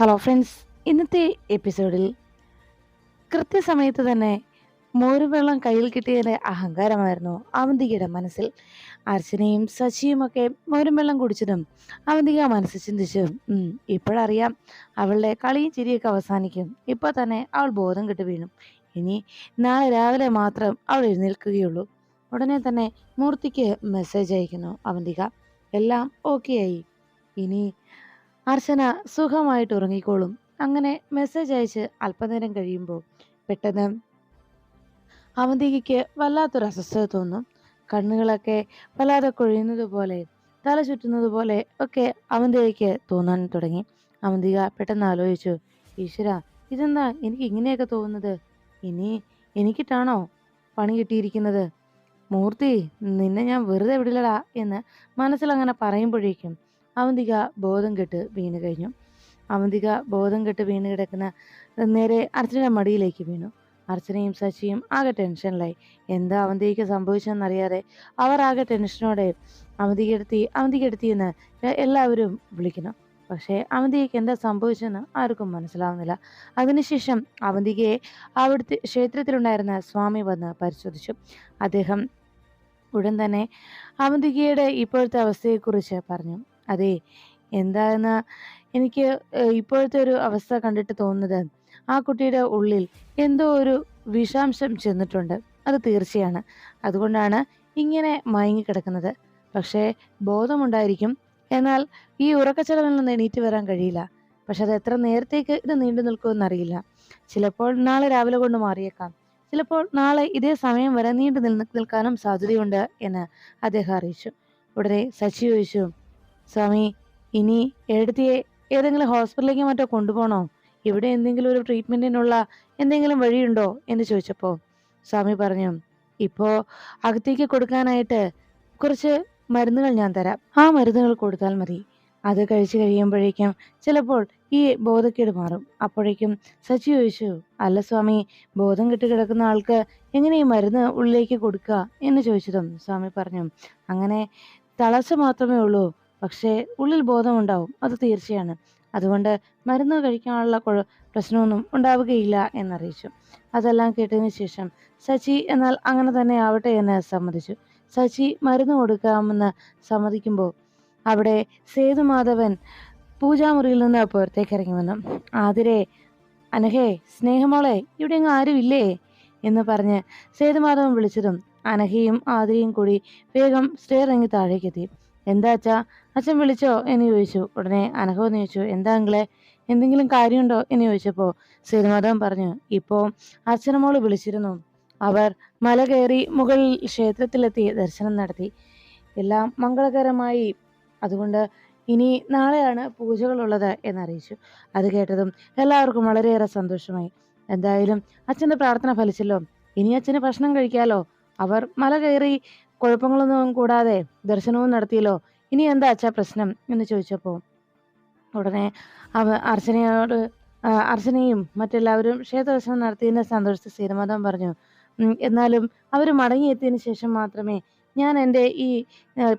Hello friends ഇന്നത്തെ എപ്പിസോഡിൽ കൃത്യസമയത്ത് തന്നെ മോരുവെള്ളം കയ്യിൽ കിട്ടിയതിന്റെ അഹങ്കാരമായിരുന്നു അവന്തികയുടെ മനസ്സിൽ. അർച്ചനയും സച്ചിയും ഒക്കെ മോരും വെള്ളം കുടിച്ചതും അവന്തിക മനസ്സ് ചിന്തിച്ചു "ഉം, ഇപ്പോഴറിയാം അവളുടെ കളിയും ചിരിയൊക്കെ അവസാനിക്കും. ഇപ്പോൾ തന്നെ അവൾ ബോധം കെട്ട് വീണു. ഇനി നാളെ രാവിലെ മാത്രം അവൾ എഴുന്നേൽക്കുകയുള്ളൂ. ഉടനെ തന്നെ മൂർത്തിക്ക് മെസ്സേജ് അയക്കുന്നു അവന്തിക. എല്ലാം ഓക്കെ ആയി. ഇനി അർച്ചന സുഖമായിട്ട് ഉറങ്ങിക്കോളും. അങ്ങനെ മെസ്സേജ് അയച്ച് അല്പനേരം കഴിയുമ്പോൾ പെട്ടെന്ന് അവന്തികയ്ക്ക് വല്ലാത്തൊരു അസ്വസ്ഥത തോന്നും. കണ്ണുകളൊക്കെ വല്ലാതെ കൊഴിയുന്നത് പോലെ തല ചുറ്റുന്നത് പോലെ ഒക്കെ അവന്തികയ്ക്ക് തോന്നാൻ തുടങ്ങി. അവന്തിക പെട്ടെന്ന് ആലോചിച്ചു ഈശ്വര ഇതെന്താ? എനിക്ക് ഇങ്ങനെയൊക്കെ തോന്നുന്നത്. ഇനി എനിക്കിട്ടാണോ പണി കിട്ടിയിരിക്കുന്നത്? മൂർത്തി നിന്നെ ഞാൻ വെറുതെ വിടില്ലടാ എന്ന് മനസ്സിലങ്ങനെ പറയുമ്പോഴേക്കും അവന്തിക ബോധം കെട്ട് വീണ് കഴിഞ്ഞു. അവന്തിക ബോധം കെട്ട് വീണ് കിടക്കുന്ന നേരെ അർച്ചനയുടെ മടിയിലേക്ക് വീണു. അർച്ചനയും ശശിയും ആകെ ടെൻഷനിലായി. എന്താ അവന്തികയ്ക്ക് സംഭവിച്ചെന്നറിയാതെ അവർ ആകെ ടെൻഷനോടെ അവന്തികെടുത്തി എന്ന് എല്ലാവരും വിളിക്കണം പക്ഷേ അവന്തികയ്ക്ക് എന്താ സംഭവിച്ചെന്ന് ആർക്കും മനസ്സിലാവുന്നില്ല. അതിനുശേഷം അവന്തികയെ അവിടുത്തെ ക്ഷേത്രത്തിലുണ്ടായിരുന്ന സ്വാമി വന്ന് പരിശോധിച്ചു. അദ്ദേഹം ഉടൻ തന്നെ അവന്തികയുടെ ഇപ്പോഴത്തെ അവസ്ഥയെക്കുറിച്ച് പറഞ്ഞു. അതെ എന്താണെന്ന് എനിക്ക് ഇപ്പോഴത്തെ ഒരു അവസ്ഥ കണ്ടിട്ട് തോന്നുന്നത് ആ കുട്ടിയുടെ ഉള്ളിൽ എന്തോ ഒരു വിഷാംശം ചെന്നിട്ടുണ്ട്. അത് തീർച്ചയാണ്. അതുകൊണ്ടാണ് ഇങ്ങനെ മയങ്ങിക്കിടക്കുന്നത്. പക്ഷേ ബോധമുണ്ടായിരിക്കും. എന്നാൽ ഈ ഉറക്കച്ചെലവിൽ നിന്ന് എണീറ്റ് വരാൻ കഴിയില്ല. പക്ഷെ അത് എത്ര നേരത്തേക്ക് ഇത് നീണ്ടു നിൽക്കുമെന്ന് അറിയില്ല. ചിലപ്പോൾ നാളെ രാവിലെ കൊണ്ട് മാറിയേക്കാം. ചിലപ്പോൾ നാളെ ഇതേ സമയം വരെ നീണ്ടു നിൽ നിൽക്കാനും സാധ്യതയുണ്ട് എന്ന് അദ്ദേഹം അറിയിച്ചു. ഉടനെ സച്ചി ചോദിച്ചു സ്വാമി ഇനി എഴുതിയെ ഏതെങ്കിലും ഹോസ്പിറ്റലിലേക്ക് മറ്റോ കൊണ്ടുപോകണോ? ഇവിടെ എന്തെങ്കിലും ഒരു ട്രീറ്റ്മെന്റിനുള്ള എന്തെങ്കിലും വഴിയുണ്ടോ എന്ന് ചോദിച്ചപ്പോൾ സ്വാമി പറഞ്ഞു ഇപ്പോ അകത്തേക്ക് കൊടുക്കാനായിട്ട് കുറച്ച് മരുന്നുകൾ ഞാൻ തരാം. ആ മരുന്നുകൾ കൊടുത്താൽ മതി. അത് കഴിച്ചു കഴിയുമ്പോഴേക്കും ചിലപ്പോൾ ഈ ബോധക്കേട് മാറും. അപ്പോഴേക്കും സച്ചി ചോദിച്ചു അല്ല സ്വാമി ബോധം കെട്ടി കിടക്കുന്ന ആൾക്ക് എങ്ങനെ ഈ മരുന്ന് ഉള്ളിലേക്ക് കൊടുക്കുക എന്ന് ചോദിച്ചതും സ്വാമി പറഞ്ഞു അങ്ങനെ തളർച്ച മാത്രമേ ഉള്ളൂ. പക്ഷേ ഉള്ളിൽ ബോധമുണ്ടാവും അത് തീർച്ചയാണ്. അതുകൊണ്ട് മരുന്ന് കഴിക്കാനുള്ള കുഴ- പ്രശ്നമൊന്നും ഉണ്ടാവുകയില്ല എന്നറിയിച്ചു. അതെല്ലാം കേട്ടതിന് ശേഷം സച്ചി എന്നാൽ അങ്ങനെ തന്നെ ആവട്ടെ എന്ന് സമ്മതിച്ചു. സച്ചി മരുന്ന് കൊടുക്കാമെന്ന് സമ്മതിക്കുമ്പോൾ അവിടെ സേതുമാധവൻ പൂജാമുറിയിൽ നിന്ന് പുറത്തേക്ക് ഇറങ്ങി വന്നു. ആതിരെ അനഘേ സ്നേഹമോളെ ഇവിടെ അങ്ങ് ആരുമില്ലേ? എന്ന് പറഞ്ഞ് സേതുമാധവൻ വിളിച്ചതും അനഹയും ആതിരയും കൂടി വേഗം സ്റ്റേറിറങ്ങി താഴേക്കെത്തി. എന്താ അച്ഛാ? അച്ഛൻ വിളിച്ചോ എന്ന് ചോദിച്ചു. ഉടനെ അനഘ എന്ന് ചോദിച്ചു എന്താ അങ്ങളെ എന്തെങ്കിലും കാര്യമുണ്ടോ? എന്ന് ചോദിച്ചപ്പോൾ സേതുമാധവൻ പറഞ്ഞു ഇപ്പോൾ അച്ഛനമോൾ വിളിച്ചിരുന്നു. അവർ മല കയറി മുകളിൽ ക്ഷേത്രത്തിലെത്തി ദർശനം നടത്തി. എല്ലാം മംഗളകരമായി. അതുകൊണ്ട് ഇനി നാളെയാണ് പൂജകളുള്ളത് എന്നറിയിച്ചു. അത് കേട്ടതും എല്ലാവർക്കും വളരെയേറെ സന്തോഷമായി. എന്തായാലും അച്ഛന്റെ പ്രാർത്ഥന ഫലിച്ചല്ലോ. ഇനി അച്ഛന് ഭക്ഷണം കഴിക്കാലോ? അവർ മല കയറി കുഴപ്പങ്ങളൊന്നും കൂടാതെ ദർശനവും നടത്തിയല്ലോ. ഇനി എന്താ അച്ഛാ പ്രശ്നം? എന്ന് ചോദിച്ചപ്പോൾ ഉടനെ അവ അർച്ചനയോട് അർച്ചനയും മറ്റെല്ലാവരും ക്ഷേത്ര ദർശനം നടത്തിയതിന്റെ സന്തോഷത്തിൽ സ്ഥിരമതം പറഞ്ഞു. "ഉം, എന്നാലും അവർ മടങ്ങിയെത്തിയതിന് ശേഷം മാത്രമേ ഞാൻ എന്റെ ഈ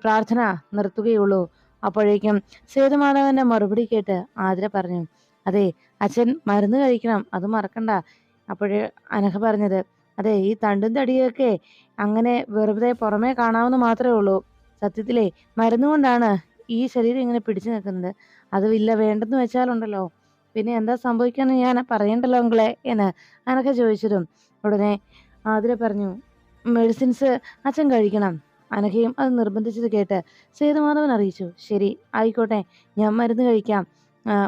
പ്രാർത്ഥന നിർത്തുകയുള്ളൂ. അപ്പോഴേക്കും സേതുമാധവന്റെ മറുപടി കേട്ട് ആതിര പറഞ്ഞു അതെ അച്ഛൻ മരുന്ന് കഴിക്കണം അത് മറക്കണ്ട അപ്പോഴേ അനഘ പറഞ്ഞത് അതെ ഈ തണ്ടും തടിയൊക്കെ അങ്ങനെ വെറുതെ പുറമേ കാണാവുന്ന മാത്രമേ ഉള്ളൂ. സത്യത്തിലേ മരുന്ന് കൊണ്ടാണ് ഈ ശരീരം ഇങ്ങനെ പിടിച്ചു നിൽക്കുന്നത്. അത് ഇല്ല വേണ്ടെന്ന് വെച്ചാലുണ്ടല്ലോ പിന്നെ എന്താ സംഭവിക്കാന്ന് ഞാൻ പറയണ്ടല്ലോ അങ്കിളെ എന്ന് അനഘ ചോദിച്ചതും ഉടനെ ആതിര പറഞ്ഞു മെഡിസിൻസ് അച്ഛൻ കഴിക്കണം. അനഘയും അത് നിർബന്ധിച്ചത് കേട്ട് സേതുമാധവൻ അറിയിച്ചു ശരി ആയിക്കോട്ടെ ഞാൻ മരുന്ന് കഴിക്കാം.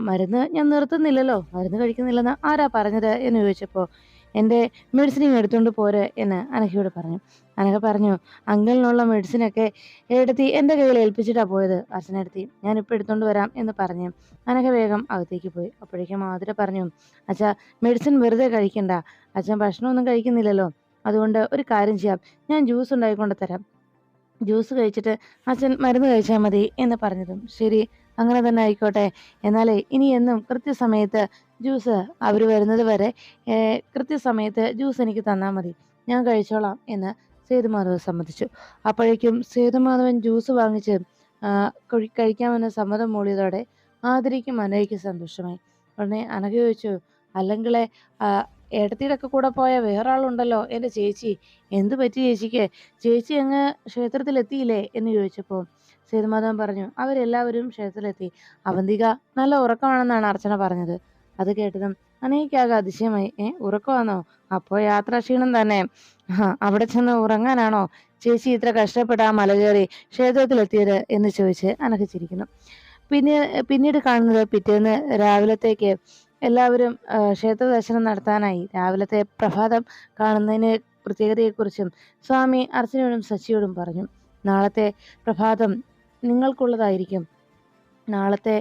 മരുന്ന് ഞാൻ നിർത്തുന്നില്ലല്ലോ. മരുന്ന് കഴിക്കുന്നില്ലെന്ന് ആരാ പറഞ്ഞത്? എന്ന് ചോദിച്ചപ്പോൾ എന്റെ മെഡിസിൻ എടുത്തുകൊണ്ട് പോരെ എന്ന് അനഘയോട് പറഞ്ഞു. അനഘ പറഞ്ഞു അങ്കിളിനുള്ള മെഡിസിനൊക്കെ എടുത്തി എന്റെ കയ്യിൽ ഏൽപ്പിച്ചിട്ടാണ് പോയത് അച്ഛനെടുത്തി ഞാൻ ഇപ്പോൾ എടുത്തുകൊണ്ട് വരാം എന്ന് പറഞ്ഞു അനഘ വേഗം അകത്തേക്ക് പോയി. അപ്പോഴേക്കും മാതിര പറഞ്ഞു അച്ഛാ മെഡിസിൻ വെറുതെ കഴിക്കണ്ട. അച്ഛൻ ഭക്ഷണമൊന്നും കഴിക്കുന്നില്ലല്ലോ. അതുകൊണ്ട് ഒരു കാര്യം ചെയ്യാം. ഞാൻ ജ്യൂസ് ഉണ്ടാക്കിക്കൊണ്ട് തരാം. ജ്യൂസ് കഴിച്ചിട്ട് അച്ഛൻ മരുന്ന് കഴിച്ചാൽ മതി എന്ന് പറഞ്ഞതും. ശരി അങ്ങനെ തന്നെ ആയിക്കോട്ടെ. എന്നാൽ ഇനി എന്നും കൃത്യസമയത്ത് ജ്യൂസ് അവർ വരുന്നത് വരെ കൃത്യസമയത്ത് ജ്യൂസ് എനിക്ക് തന്നാൽ മതി. ഞാൻ കഴിച്ചോളാം എന്ന് സേതുമാധവൻ സമ്മതിച്ചു. അപ്പോഴേക്കും സേതുമാധവൻ ജ്യൂസ് വാങ്ങിച്ച് കഴിക്കാമെന്ന് സമ്മതം മൂളിയതോടെ ആതിരയ്ക്കും മനോയ്ക്കും സന്തോഷമായി. ഉടനെ അനഘ ചോദിച്ചു അല്ലെങ്കിലേ ഏട്ടത്തിയുടെ ഒക്കെ കൂടെ പോയ വേറെ ആളുണ്ടല്ലോ എന്റെ ചേച്ചി. എന്തു പറ്റി ചേച്ചിക്ക്? ചേച്ചി അങ്ങ് ക്ഷേത്രത്തിലെത്തിയില്ലേ? എന്ന് ചോദിച്ചപ്പോൾ സേതുമാധവൻ പറഞ്ഞു അവരെല്ലാവരും ക്ഷേത്രത്തിലെത്തി. അവന്തിക നല്ല ഉറക്കമാണെന്നാണ് അർച്ചന പറഞ്ഞത്. അത് കേട്ടതും അനേക്കാകെ അതിശയമായി. ഏ ഉറക്കമാണോ അപ്പോൾ യാത്രാക്ഷീണം തന്നെ. അവിടെ ചെന്ന് ഉറങ്ങാനാണോ? ചേച്ചി ഇത്ര കഷ്ടപ്പെട്ട് ആ മല കയറി ക്ഷേത്രത്തിലെത്തിയത്? എന്ന് ചോദിച്ച് അനഘിച്ചിരിക്കുന്നു. പിന്നെ പിന്നീട് കാണുന്നത് പിറ്റേന്ന് രാവിലത്തേക്ക് എല്ലാവരും ക്ഷേത്ര ദർശനം നടത്താനായി. രാവിലത്തെ പ്രഭാതം കാണുന്നതിന് പ്രത്യേകതയെക്കുറിച്ചും സ്വാമി അർച്ചനയോടും ശശിയോടും പറഞ്ഞു. നാളത്തെ പ്രഭാതം നിങ്ങൾക്കുള്ളതായിരിക്കും. നാളത്തെ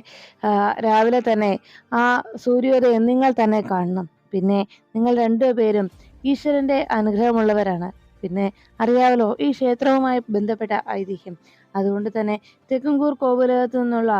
രാവിലെ തന്നെ ആ സൂര്യോദയം നിങ്ങൾ തന്നെ കാണണം. പിന്നെ നിങ്ങൾ രണ്ടുപേരും ഈശ്വരന്റെ അനുഗ്രഹമുള്ളവരാണ്. പിന്നെ അറിയാമല്ലോ ഈ ക്ഷേത്രവുമായി ബന്ധപ്പെട്ട ഐതിഹ്യം. അതുകൊണ്ട് തന്നെ തെക്കുംകൂർ കോവിലകത്തു നിന്നുള്ള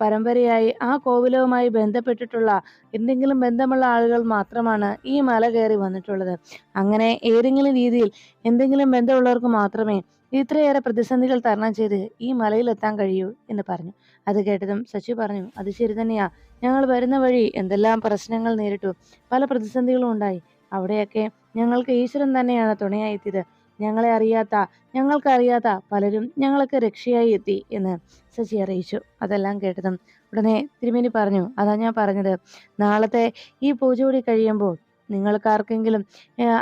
പരമ്പരയായി ആ കോവിലവുമായി ബന്ധപ്പെട്ടിട്ടുള്ള എന്തെങ്കിലും ബന്ധമുള്ള ആളുകൾ മാത്രമാണ് ഈ മല കയറി വന്നിട്ടുള്ളത്. അങ്ങനെ ഏതെങ്കിലും രീതിയിൽ എന്തെങ്കിലും ബന്ധമുള്ളവർക്ക് മാത്രമേ ഇത്രയേറെ പ്രതിസന്ധികൾ തരണം ചെയ്ത് ഈ മലയിലെത്താൻ കഴിയൂ എന്ന് പറഞ്ഞു. അത് കേട്ടതും സച്ചി പറഞ്ഞു അത് ശരി തന്നെയാ. ഞങ്ങൾ വരുന്ന വഴി എന്തെല്ലാം പ്രശ്നങ്ങൾ നേരിട്ടു? പല പ്രതിസന്ധികളും ഉണ്ടായി. അവിടെയൊക്കെ ഞങ്ങൾക്ക് ഈശ്വരൻ തന്നെയാണ് തുണയായെത്തിയത്. ഞങ്ങളെ അറിയാത്ത ഞങ്ങൾക്കറിയാത്ത പലരും ഞങ്ങൾക്ക് രക്ഷയായി എത്തി എന്ന് സച്ചി അറിയിച്ചു. അതെല്ലാം കേട്ടതും ഉടനെ തിരുമേനി പറഞ്ഞു അതാ ഞാൻ പറഞ്ഞത്. നാളത്തെ ഈ പൂജ കൂടി കഴിയുമ്പോൾ നിങ്ങൾക്കാർക്കെങ്കിലും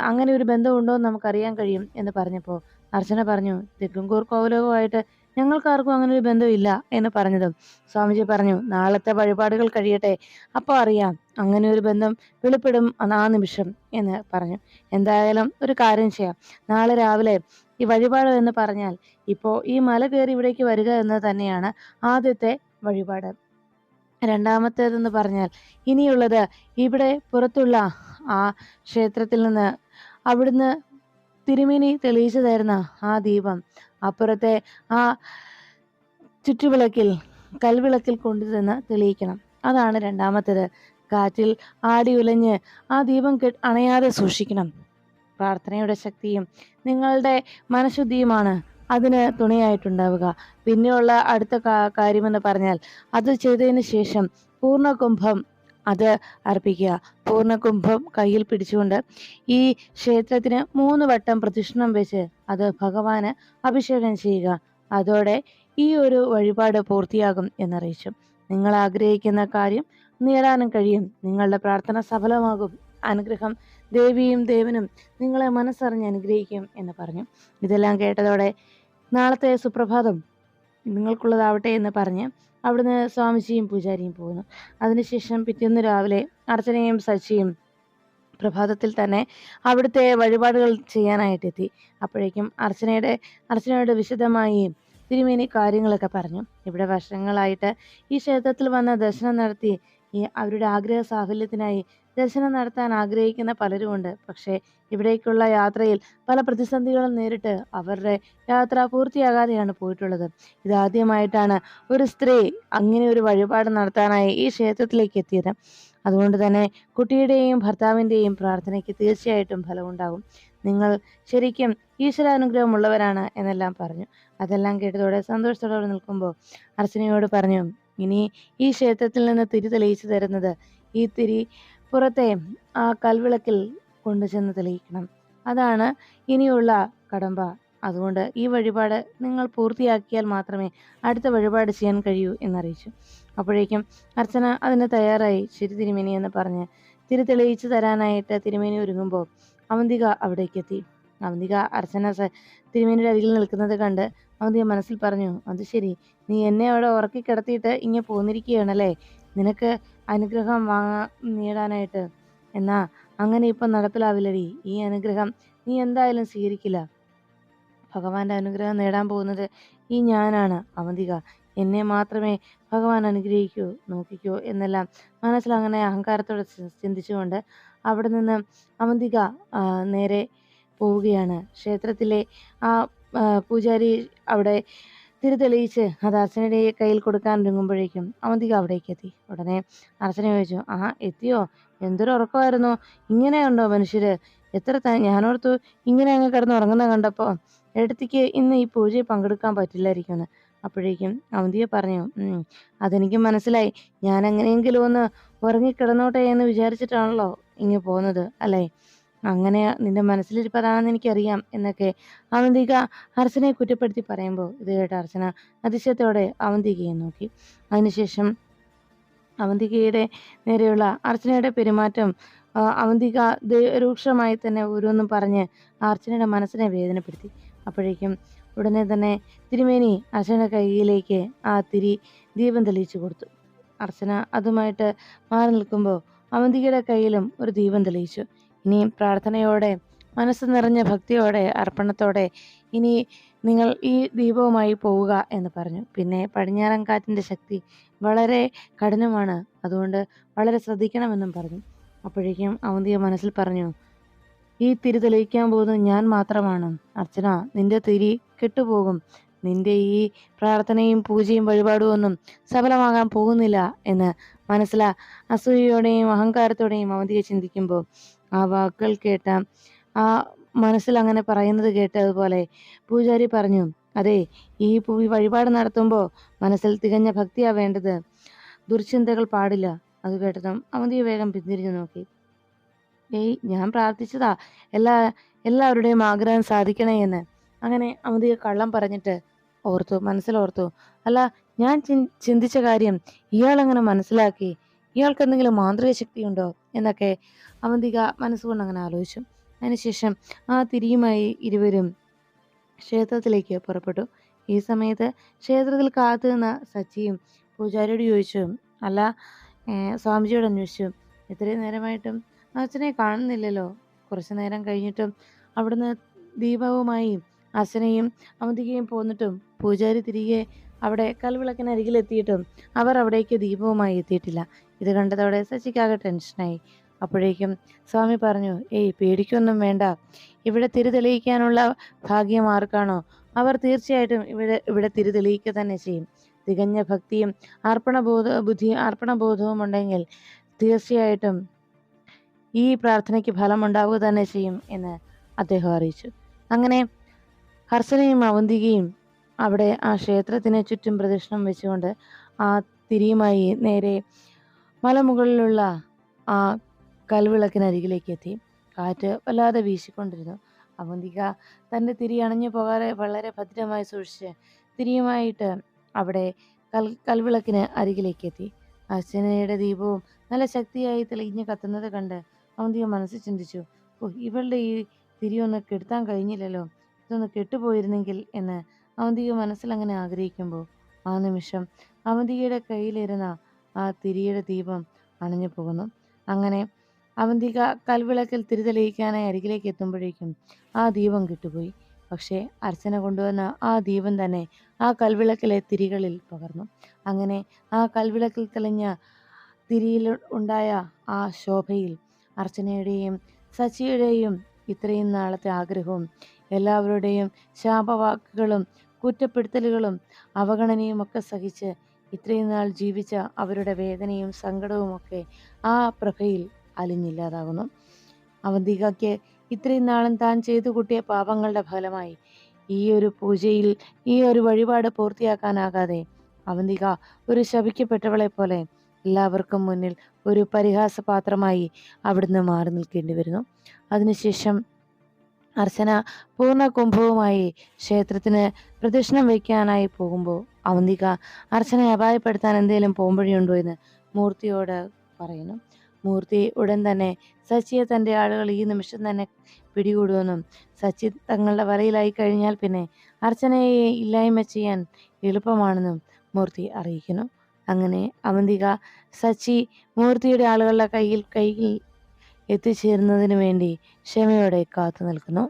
അങ്ങനെ ഒരു ബന്ധമുണ്ടോ എന്ന് നമുക്കറിയാൻ കഴിയും എന്ന് പറഞ്ഞപ്പോൾ അർച്ചന പറഞ്ഞു തിക്കുംകൂർ കോവിലവുമായിട്ട് ഞങ്ങൾക്കാർക്കും അങ്ങനെ ഒരു ബന്ധമില്ല എന്ന് പറഞ്ഞതും. സ്വാമിജി പറഞ്ഞു നാളത്തെ വഴിപാടുകൾ കഴിയട്ടെ. അപ്പോൾ അറിയാം അങ്ങനെ ഒരു ബന്ധം വെളിപ്പെടും ആ നിമിഷം എന്ന് പറഞ്ഞു. എന്തായാലും ഒരു കാര്യം ചെയ്യാം. നാളെ രാവിലെ ഈ വഴിപാട് എന്ന് പറഞ്ഞാൽ ഇപ്പോൾ ഈ മല കയറി ഇവിടേക്ക് വരിക എന്ന് തന്നെയാണ് ആദ്യത്തെ വഴിപാട്. രണ്ടാമത്തേതെന്ന് പറഞ്ഞാൽ ഇനിയുള്ളത് ഇവിടെ പുറത്തുള്ള ആ ക്ഷേത്രത്തിൽ നിന്ന് അവിടുന്ന് തിരുമേനി തെളിയിച്ചു തരുന്ന ആ ദീപം അപ്പുറത്തെ ആ ചുറ്റുവിളക്കിൽ കൽവിളക്കിൽ കൊണ്ടുചെന്ന് തെളിയിക്കണം. അതാണ് രണ്ടാമത്തേത്. കാറ്റിൽ ആടി ഉലഞ്ഞ് ആ ദീപം അണയാതെ സൂക്ഷിക്കണം. പ്രാർത്ഥനയുടെ ശക്തിയും നിങ്ങളുടെ മനഃശുദ്ധിയുമാണ്. അതിന് തുണയായിട്ടുണ്ടാവുക. പിന്നെയുള്ള അടുത്ത കാര്യമെന്ന് പറഞ്ഞാൽ അത് ചെയ്തതിന് ശേഷം പൂർണകുംഭം അത് അർപ്പിക്കുക. പൂർണകുംഭം കയ്യിൽ പിടിച്ചുകൊണ്ട് ഈ ക്ഷേത്രത്തിന് മൂന്ന് വട്ടം പ്രദക്ഷിണം വെച്ച് അത് ഭഗവാന് അഭിഷേകം ചെയ്യുക. അതോടെ ഈ ഒരു വഴിപാട് പൂർത്തിയാകും എന്നറിയിച്ചു. നിങ്ങൾ ആഗ്രഹിക്കുന്ന കാര്യം നേടാനും കഴിയും. നിങ്ങളുടെ പ്രാർത്ഥന സഫലമാകും. അനുഗ്രഹം ദേവിയും ദേവനും നിങ്ങളെ മനസ്സറിഞ്ഞ് അനുഗ്രഹിക്കും എന്ന് പറഞ്ഞു. ഇതെല്ലാം കേട്ടതോടെ നാളത്തെ സുപ്രഭാതം നിങ്ങൾക്കുള്ളതാവട്ടെ എന്ന് പറഞ്ഞ് അവിടുന്ന് സ്വാമിജിയും പൂജാരിയും പോകുന്നു. അതിനുശേഷം പിറ്റേന്ന് രാവിലെ അർച്ചനയും സച്ചിയും പ്രഭാതത്തിൽ തന്നെ അവിടുത്തെ വഴിപാടുകൾ ചെയ്യാനായിട്ട് എത്തി. അപ്പോഴേക്കും അർച്ചനയുടെ അർച്ചനയുടെ വിശദമായി തിരുമേനി കാര്യങ്ങളൊക്കെ പറഞ്ഞു. ഇവിടെ വർഷങ്ങളായിട്ട് ഈ ക്ഷേത്രത്തിൽ വന്ന് ദർശനം നടത്തി ഈ അവരുടെ ആഗ്രഹ സാഫല്യത്തിനായി ദർശനം നടത്താൻ ആഗ്രഹിക്കുന്ന പലരുമുണ്ട് പക്ഷേ ഇവിടേക്കുള്ള യാത്രയിൽ പല പ്രതിസന്ധികളും നേരിട്ട് അവരുടെ യാത്ര പൂർത്തിയാകാതെയാണ് പോയിട്ടുള്ളത്. ഇതാദ്യമായിട്ടാണ് ഒരു സ്ത്രീ അങ്ങനെ ഒരു വഴിപാട് നടത്താനായി ഈ ക്ഷേത്രത്തിലേക്ക് എത്തിയത്. അതുകൊണ്ട് തന്നെ കുട്ടിയുടെയും ഭർത്താവിന്റെയും പ്രാർത്ഥനയ്ക്ക് തീർച്ചയായിട്ടും ഫലമുണ്ടാകും. നിങ്ങൾ ശരിക്കും ഈശ്വരാനുഗ്രഹമുള്ളവരാണ് എന്നെല്ലാം പറഞ്ഞു. അതെല്ലാം കേട്ടതോടെ സന്തോഷത്തോടെ നിൽക്കുമ്പോൾ അർച്ചനയോട് പറഞ്ഞു ഇനി ഈ ക്ഷേത്രത്തിൽ നിന്ന് തിരി തെളിയിച്ചു തരുന്നത് ഈ തിരി പുറത്തെ ആ കൽവിളക്കിൽ കൊണ്ടുചെന്ന് തെളിയിക്കണം. അതാണ് ഇനിയുള്ള കടമ്പ. അതുകൊണ്ട് ഈ വഴിപാട് നിങ്ങൾ പൂർത്തിയാക്കിയാൽ മാത്രമേ അടുത്ത വഴിപാട് ചെയ്യാൻ കഴിയൂ എന്നറിയിച്ചു. അപ്പോഴേക്കും അർച്ചന അതിന് തയ്യാറായി ശരി തിരുമേനി എന്ന് പറഞ്ഞ് തിരി തെളിയിച്ചു തരാനായിട്ട് തിരുമേനി ഒരുങ്ങുമ്പോൾ അവന്തിക അവിടേക്കെത്തി അവന്തിക അർച്ചന തിരുമേനിയുടെ അരികിൽ നിൽക്കുന്നത് കണ്ട് അവന്തിക മനസ്സിൽ പറഞ്ഞു അത് ശരി. നീ എന്നെ അവിടെ ഉറക്കി കിടത്തിയിട്ട് ഇങ്ങനെ പോന്നിരിക്കുകയാണല്ലേ? നിനക്ക് അനുഗ്രഹം വാങ്ങാ നേടാനായിട്ട്. എന്നാ അങ്ങനെ ഇപ്പം നടപ്പിലാവില്ലടി. ഈ അനുഗ്രഹം നീ എന്തായാലും സ്വീകരിക്കില്ല. ഭഗവാന്റെ അനുഗ്രഹം നേടാൻ പോകുന്നത് ഈ ഞാനാണ്. അവന്തിക എന്നെ മാത്രമേ ഭഗവാൻ അനുഗ്രഹിക്കൂ നോക്കിക്കൂ എന്നെല്ലാം മനസ്സിൽ അങ്ങനെ അഹങ്കാരത്തോടെ ചിന്തിച്ചുകൊണ്ട് അവിടെ നിന്ന് അവന്തിക നേരെ പോവുകയാണ്. ക്ഷേത്രത്തിലെ ആ പൂജാരി അവിടെ തിരിതെളിയിച്ച് അത് അർച്ചനയുടെ കയ്യിൽ കൊടുക്കാൻ ഒരുങ്ങുമ്പോഴേക്കും അവന്തിക അവിടേക്ക് എത്തി. ഉടനെ അർച്ചന ചോദിച്ചു ആ എത്തിയോ? എന്തൊരു ഉറക്കമായിരുന്നു? ഇങ്ങനെയുണ്ടോ മനുഷ്യര്? എത്ര ഞാനോർത്തു ഇങ്ങനെ അങ്ങ് കിടന്ന് ഉറങ്ങുന്ന കണ്ടപ്പോൾ എടുത്തിക്ക് ഇന്ന് ഈ പൂജയിൽ പങ്കെടുക്കാൻ പറ്റില്ലായിരിക്കുമെന്ന്. അപ്പോഴേക്കും അവന്തിയെ പറഞ്ഞു അതെനിക്ക് മനസ്സിലായി. ഞാൻ എങ്ങനെയെങ്കിലും ഒന്ന് ഉറങ്ങിക്കിടന്നോട്ടെ എന്ന് വിചാരിച്ചിട്ടാണല്ലോ ഇങ്ങ് പോകുന്നത് അല്ലേ? അങ്ങനെ നിന്റെ മനസ്സിലിരിപ്പതാണെന്ന് എനിക്കറിയാം എന്നൊക്കെ അവന്തിക അർച്ചനയെ കുറ്റപ്പെടുത്തി പറയുമ്പോൾ ഇത് കേട്ട അർച്ചന അതിശയത്തോടെ അവന്തികയെ നോക്കി. അതിനുശേഷം അവന്തികയുടെ നേരെയുള്ള അർച്ചനയുടെ പെരുമാറ്റം അവന്തിക രൂക്ഷമായി തന്നെ ഓരോന്നും പറഞ്ഞ് അർച്ചനയുടെ മനസ്സിനെ വേദനപ്പെടുത്തി. അപ്പോഴേക്കും ഉടനെ തന്നെ തിരുമേനി അർച്ചനയുടെ കയ്യിലേക്ക് ആ തിരി ദീപം തെളിയിച്ചു കൊടുത്തു. അർച്ചന അതുമായിട്ട് മാറി നിൽക്കുമ്പോൾ അവന്തികയുടെ കയ്യിലും ഒരു ദീപം തെളിയിച്ചു. ഇനി പ്രാർത്ഥനയോടെ മനസ്സ് നിറഞ്ഞ ഭക്തിയോടെ അർപ്പണത്തോടെ ഇനി നിങ്ങൾ ഈ ദീപവുമായി പോവുക എന്ന് പറഞ്ഞു. പിന്നെ പടിഞ്ഞാറൻ കാറ്റിന്റെ ശക്തി വളരെ കഠിനമാണ്. അതുകൊണ്ട് വളരെ ശ്രദ്ധിക്കണമെന്നും പറഞ്ഞു. അപ്പോഴേക്കും അവന്തിയ മനസ്സിൽ പറഞ്ഞു ഈ തിരി തെളിയിക്കാൻ പോകുന്നത് ഞാൻ മാത്രമാണ്. അർച്ചന നിന്റെ തിരി കെട്ടുപോകും. നിന്റെ ഈ പ്രാർത്ഥനയും പൂജയും വഴിപാടും ഒന്നും സഫലമാകാൻ പോകുന്നില്ല എന്ന് മനസ്സിലാ അസൂയയോടെയും അഹങ്കാരത്തോടെയും അവന്തിയെ ചിന്തിക്കുമ്പോൾ ആ വാക്കുകൾ കേട്ട ആ മനസ്സിൽ അങ്ങനെ പറയുന്നത് കേട്ടതുപോലെ പൂജാരി പറഞ്ഞു അതെ ഈ വഴിപാട് നടത്തുമ്പോൾ മനസ്സിൽ തികഞ്ഞ ഭക്തിയാ വേണ്ടത്. ദുർചിന്തകൾ പാടില്ല. അത് കേട്ടതും അവന്തി വേഗം പിന്തിരിഞ്ഞു നോക്കി. ഏയ് ഞാൻ പ്രാർത്ഥിച്ചതാ. എല്ലാ എല്ലാവരുടെയും ആഗ്രഹം സാധിക്കണേ എന്ന്. അങ്ങനെ അവന്തിയെ കള്ളം പറഞ്ഞിട്ട് ഓർത്തു മനസ്സിലോർത്തു അല്ല ഞാൻ ചിന്തിച്ച കാര്യം ഇയാളങ്ങനെ മനസ്സിലാക്കി ഇയാൾക്ക് എന്തെങ്കിലും മാന്ത്രിക ശക്തിയുണ്ടോ? എന്നൊക്കെ അവന്തിക മനസ്സുകൊണ്ട് അങ്ങനെ ആലോചിച്ചു. അതിനുശേഷം ആ തിരിയുമായി ഇരുവരും ക്ഷേത്രത്തിലേക്ക് പുറപ്പെട്ടു. ഈ സമയത്ത് ക്ഷേത്രത്തിൽ കാത്തു നിന്ന സച്ചിയും പൂജാരിയോട് ചോദിച്ചു അല്ല സ്വാമിജിയോട് അന്വേഷിച്ചു. ഇത്രയും നേരമായിട്ടും അച്ഛനെ കാണുന്നില്ലല്ലോ. കുറച്ചു നേരം കഴിഞ്ഞിട്ടും അവിടുന്ന് ദീപവുമായി അച്ഛനെയും അവന്തികയും പോന്നിട്ടും പൂജാരി തിരികെ അവിടെ കൽവിളക്കിനരികിലെത്തിയിട്ടും അവർ അവിടേക്ക് ദീപവുമായി എത്തിയിട്ടില്ല. ഇത് കണ്ടതോടെ ശശിക്കാകെ ടെൻഷനായി അപ്പോഴേക്കും സ്വാമി പറഞ്ഞു ഏയ് പേടിക്കൊന്നും വേണ്ട. ഇവിടെ തിരിതെളിയിക്കാനുള്ള ഭാഗ്യം ആർക്കാണോ? അവർ തീർച്ചയായിട്ടും ഇവിടെ ഇവിടെ തിരിതെളിയിക്കുക തന്നെ ചെയ്യും. തികഞ്ഞ ഭക്തിയും അർപ്പണബോധ ബുദ്ധി അർപ്പണബോധവും ഉണ്ടെങ്കിൽ തീർച്ചയായിട്ടും ഈ പ്രാർത്ഥനയ്ക്ക് ഫലമുണ്ടാവുക തന്നെ ചെയ്യും എന്ന് അദ്ദേഹം അറിയിച്ചു. അങ്ങനെ ഹർഷനയും അവന്തികയും അവിടെ ആ ക്ഷേത്രത്തിന് ചുറ്റും പ്രദക്ഷിണം വെച്ചുകൊണ്ട് ആ തിരിയുമായി നേരെ മലമുകളിലുള്ള ആ കൽവിളക്കിനരികിലേക്ക് എത്തി. കാറ്റ് വല്ലാതെ വീശിക്കൊണ്ടിരുന്നു. അവന്തിക തന്റെ തിരി അണഞ്ഞു പോകാതെ വളരെ ഭദ്രമായി സൂക്ഷിച്ച് തിരിയുമായിട്ട് അവിടെ കൽ കൽവിളക്കിന് അരികിലേക്ക് എത്തി. അർച്ചനയുടെ ദീപവും നല്ല ശക്തിയായി തെളിഞ്ഞ് കത്തുന്നത് കണ്ട് അവന്തിക മനസ്സ് ചിന്തിച്ചു ഓ ഇവളുടെ ഈ തിരിയൊന്ന് കെടുത്താൻ കഴിഞ്ഞില്ലല്ലോ. ഇതൊന്ന് കെട്ടുപോയിരുന്നെങ്കിൽ എന്ന് അവന്തിക മനസ്സിലങ്ങനെ ആഗ്രഹിക്കുമ്പോൾ ആ നിമിഷം അവന്തികയുടെ കയ്യിലിരുന്ന ആ തിരിയുടെ ദീപം അണഞ്ഞു പോകുന്നു. അങ്ങനെ അവന്തിക കൽവിളക്കിൽ തിരി തിരിതെളിയിക്കാനായി അരികിലേക്ക് എത്തുമ്പോഴേക്കും ആ ദീപം കിട്ടുപോയി. പക്ഷേ അർച്ചന കൊണ്ടുവന്ന ആ ദീപം തന്നെ ആ കൽവിളക്കിലെ തിരികളിൽ പകർന്നു. അങ്ങനെ ആ കൽവിളക്കിൽ തെളിഞ്ഞ തിരിയിൽ ഉണ്ടായ ആ ശോഭയിൽ അർച്ചനയുടെയും സച്ചിയുടെയും ഇത്രയും നാളത്തെ ആഗ്രഹവും എല്ലാവരുടെയും ശാപവാക്കുകളും കുറ്റപ്പെടുത്തലുകളും അവഗണനയും ഒക്കെ സഹിച്ച് ഇത്രയും നാൾ ജീവിച്ച അവരുടെ വേദനയും സങ്കടവും ഒക്കെ ആ പ്രഭയിൽ അലിഞ്ഞില്ലാതാകുന്നു. അവന്തികയ്ക്ക് ഇത്രയും നാളും താൻ ചെയ്തു കൂട്ടിയ പാപങ്ങളുടെ ഫലമായി ഈ ഒരു പൂജയിൽ ഈ ഒരു വഴിപാട് പൂർത്തിയാക്കാനാകാതെ അവന്തിക ഒരു ശപിക്കപ്പെട്ടവളെ പോലെ എല്ലാവർക്കും മുന്നിൽ ഒരു പരിഹാസപാത്രമായി അവിടുന്ന് മാറി നിൽക്കേണ്ടി വരുന്നു. അതിനുശേഷം അർച്ചന പൂർണ കുംഭവുമായി ക്ഷേത്രത്തിന് പ്രദക്ഷിണം വയ്ക്കാനായി പോകുമ്പോൾ അവന്തിക അർച്ചനയെ അപായപ്പെടുത്താൻ എന്തെങ്കിലും പോകുമ്പോഴുണ്ടോ എന്ന് മൂർത്തിയോട് പറയുന്നു. മൂർത്തി ഉടൻ തന്നെ സച്ചിയെ തന്റെ ആളുകൾ ഈ നിമിഷം തന്നെ പിടികൂടുമെന്നും സച്ചി തങ്ങളുടെ വലയിലായി കഴിഞ്ഞാൽ പിന്നെ അർച്ചനയെ ഇല്ലായ്മ ചെയ്യാൻ എളുപ്പമാണെന്നും മൂർത്തി അറിയിക്കുന്നു. അങ്ങനെ അവന്തിക സച്ചി മൂർത്തിയുടെ ആളുകളുടെ കയ്യിൽ കയ്യിൽ എത്തിച്ചേരുന്നതിന് വേണ്ടി ക്ഷമയോടെ കാത്തു നിൽക്കുന്നു